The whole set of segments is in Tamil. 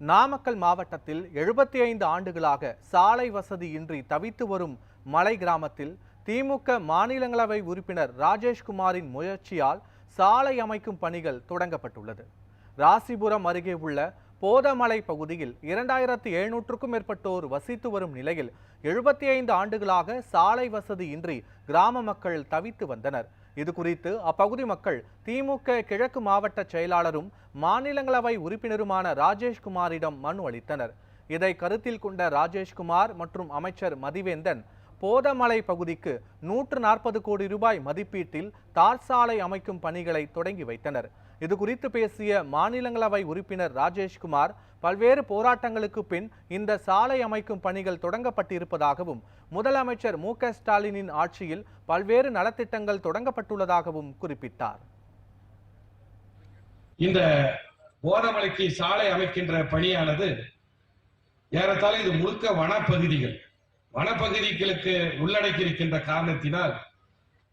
நாமக்கல் மாவட்டத்தில் எழுபத்தி ஐந்து ஆண்டுகளாக சாலை வசதியின்றி தவித்து வரும் மலை கிராமத்தில் திமுக மாநிலங்களவை உறுப்பினர் ராஜேஷ்குமாரின் முயற்சியால் சாலை அமைக்கும் பணிகள் தொடங்கப்பட்டுள்ளது. ராசிபுரம் அருகே உள்ள போதமலை பகுதியில் இரண்டாயிரத்தி எழுநூற்றுக்கும் மேற்பட்டோர் வசித்து வரும் நிலையில் எழுபத்தி ஐந்து ஆண்டுகளாக சாலை வசதியின்றி கிராம மக்கள் தவித்து வந்தனர். இது குறித்து அப்பகுதி மக்கள் திமுக கிழக்கு மாவட்ட செயலாளரும் மாநிலங்களவை உறுப்பினருமான ராஜேஷ்குமாரிடம் மனு அளித்தனர். இதை கருத்தில் கொண்ட ராஜேஷ்குமார் மற்றும் அமைச்சர் மதிவேந்தன் போதமலை பகுதிக்கு நூற்று நாற்பது கோடி ரூபாய் மதிப்பீட்டில் தார் சாலை அமைக்கும் பணிகளை தொடங்கி வைத்தனர். இது குறித்து பேசிய மாநிலங்களவை உறுப்பினர் ராஜேஷ்குமார் பல்வேறு போராட்டங்களுக்கு பின் இந்த சாலை அமைக்கும் பணிகள் தொடங்கப்பட்டிருப்பதாகவும் முதலமைச்சர் மு க ஸ்டாலினின் ஆட்சியில் பல்வேறு நலத்திட்டங்கள் தொடங்கப்பட்டுள்ளதாகவும் குறிப்பிட்டார். இந்த போதமலைக்கு சாலை அமைக்கின்ற பணியானது ஏறத்தாழ இது முழுக்க வனப்பகுதிகள். வனப்பகுதிகளுக்கு உள்ளடக்கி இருக்கின்ற காரணத்தினால்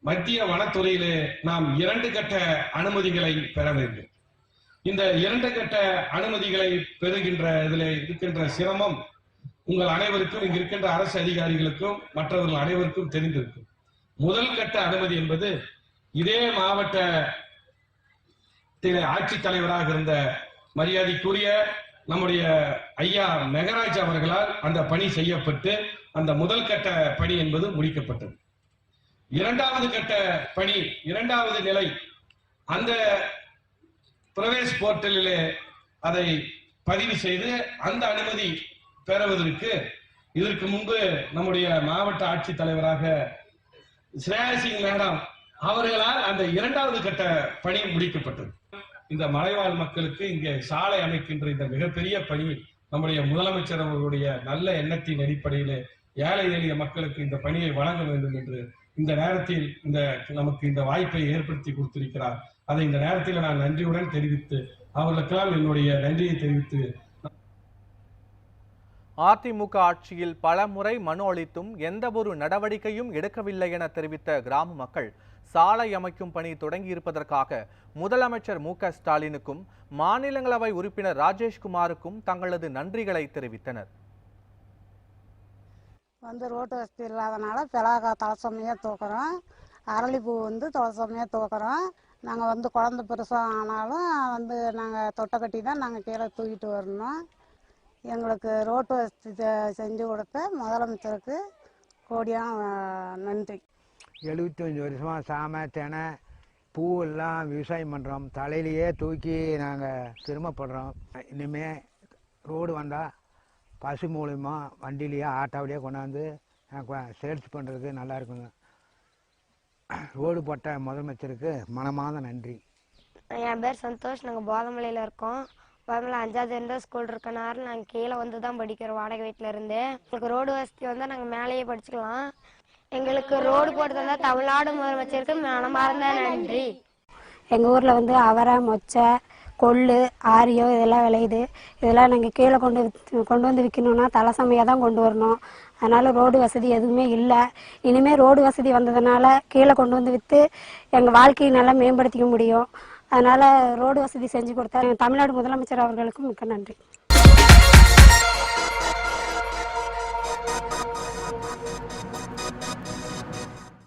மத்திய வனத்துறையிலே நாம் இரண்டு கட்ட அனுமதிகளை பெற வேண்டும். இந்த இரண்டு கட்ட அனுமதிகளை பெறுகின்ற இதில் இருக்கின்ற சிரமம் உங்கள் அனைவருக்கும் இங்கு இருக்கின்ற அரசு அதிகாரிகளுக்கும் மற்றவர்கள் அனைவருக்கும் தெரிந்திருக்கும். முதல் கட்ட அனுமதி என்பது இதே மாவட்ட ஆட்சித் தலைவராக இருந்த மரியாதைக்குரிய நம்முடைய ஐயா மெகராஜ் அவர்களால் அந்த பணி செய்யப்பட்டு அந்த முதல் கட்ட பணி என்பது முடிக்கப்பட்டது. இரண்டாவது கட்ட பணி இரண்டாவது நிலை. அந்த பிரவேஷ் போர்ட்டலிலே அதை பதிவு செய்து அந்த அனுமதி பெறுவதற்கு இதற்கு முன்பு நம்முடைய மாவட்ட ஆட்சித் தலைவராக சிங் மேடம் அவர்களால் அந்த இரண்டாவது கட்ட பணி முடிக்கப்பட்டது. இந்த மலைவாழ் மக்களுக்கு இங்கே சாலை அமைக்கின்ற இந்த மிகப்பெரிய பணி நம்முடைய முதலமைச்சர் அவர்களுடைய நல்ல எண்ணத்தின் அடிப்படையில் ஏழை எளிய மக்களுக்கு இந்த பணியை வழங்க வேண்டும் என்று இந்த நேரத்தில் இந்த நமக்கு இந்த வாய்ப்பை ஏற்படுத்தி கொடுத்திருக்கிறார். அதை இந்த நேரத்தில் நான் நன்றியுடன் தெரிவித்து அவர்களுக்கெல்லாம் என்னுடைய நன்றியை தெரிவித்து அதிமுக ஆட்சியில் பல முறை மனு அளித்தும் எந்தவொரு நடவடிக்கையும் எடுக்கவில்லை என தெரிவித்த கிராம மக்கள் சாலை அமைக்கும் பணி தொடங்கியிருப்பதற்காக முதலமைச்சர் மு ஸ்டாலினுக்கும் மாநிலங்களவை உறுப்பினர் ராஜேஷ்குமாருக்கும் தங்களது நன்றிகளை தெரிவித்தனர். வந்து ரோட்டு வசதி இல்லாதனால பிளாகா தலசமையாக தூக்குறோம். அரளிப்பூ வந்து தலசமையாக தூக்குறோம். நாங்கள் வந்து குழந்த பெருசாக ஆனாலும் வந்து நாங்கள் தொட்டை கட்டி தான் நாங்கள் கீழே தூக்கிட்டு வரணும். எங்களுக்கு ரோட்டு வசதி செ- செஞ்சு கொடுத்த முதலமைச்சருக்கு கோடியான நன்றி. எழுபத்தஞ்சி வருஷமாக சாமை தெனை பூவெல்லாம் விவசாயம் பண்ணுறோம் தலையிலேயே தூக்கி நாங்கள் சிரமப்படுறோம் இனிமேல் ரோடு வந்தால் பசு மூலிமா வண்டிலேயே ஆட்டோவிலேயே கொண்டாந்து சேல்ஸ் பண்ணுறதுக்கு நல்லா இருக்குங்க. ரோடு போட்ட முதலமைச்சருக்கு மனமாத நன்றி. என் பேர் சந்தோஷ். நாங்கள் போதமலையில் இருக்கோம். போதமலை அஞ்சாவது இருந்து ஸ்கூல் இருக்கனால நாங்கள் கீழே வந்து தான் படிக்கிறோம் வாடகை வீட்டில் இருந்து. எங்களுக்கு ரோடு வசதி வந்தால் நாங்கள் மேலேயே படிச்சுக்கலாம். எங்களுக்கு ரோடு போட்டு தந்தால் தமிழ்நாடு முதலமைச்சருக்கு மனமார்ந்த நன்றி. எங்கள் ஊரில் வந்து அவரை மொச்சை கொள்ளு ஆரியோ இதெல்லாம் விளையுது. இதெல்லாம் நாங்கள் கீழே கொண்டு கொண்டு வந்து விற்கணுன்னா தலசமையாக தான் கொண்டு வரணும். அதனால் ரோடு வசதி எதுவுமே இல்லை. இனிமேல் ரோடு வசதி வந்ததுனால கீழே கொண்டு வந்து விற்று எங்கள் வாழ்க்கையை நல்லா மேம்படுத்திக்க முடியும். அதனால் ரோடு வசதி செஞ்சு கொடுத்தா தமிழ்நாடு முதலமைச்சர் அவர்களுக்கும் மிக்க நன்றி.